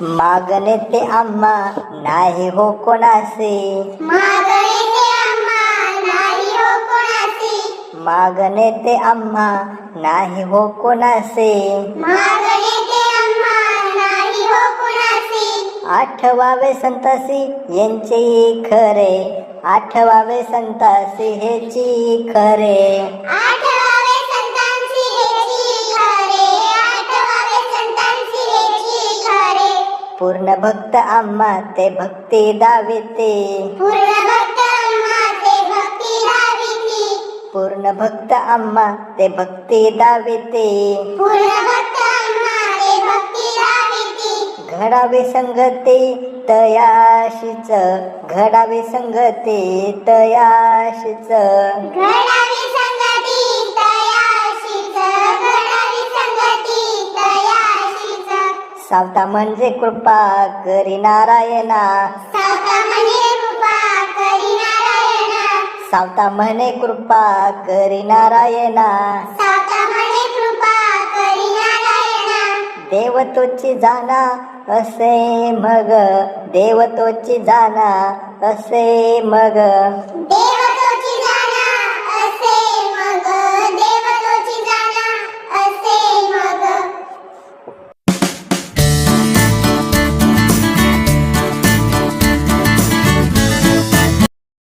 मागणे ते आम्हा नाही हो कोणासे मागणे ते आम्हा नाही हो कोणासी मागणे ते आम्हा नाही हो कोणासे मागणे ते आम्हा नाही हो कोणासी आठवावे संतासी यांचे खरे. आठवावे संतासी हेची खरे. पूर्ण भक्त आम्हा ते भक्ती दाविते. पूर्ण भक्त आम्हा ते भक्ती लाविती पूर्ण भक्त आम्हा ते भक्ती दाविते. पूर्ण भक्त आम्हा ते भक्ती लाविती घडावे संगते तयाशीच घडावे संगते तयाशीच. घडावी सावता म्हणजे कृपा करी नारायणा सावता म्हणे कृपा करी नारायणा सावता म्हणे कृपा करी नारायणा सावता म्हणे कृपा करी नारायणा देव तोची जाणा असे मग. देव तोची जाणा असे मग. देव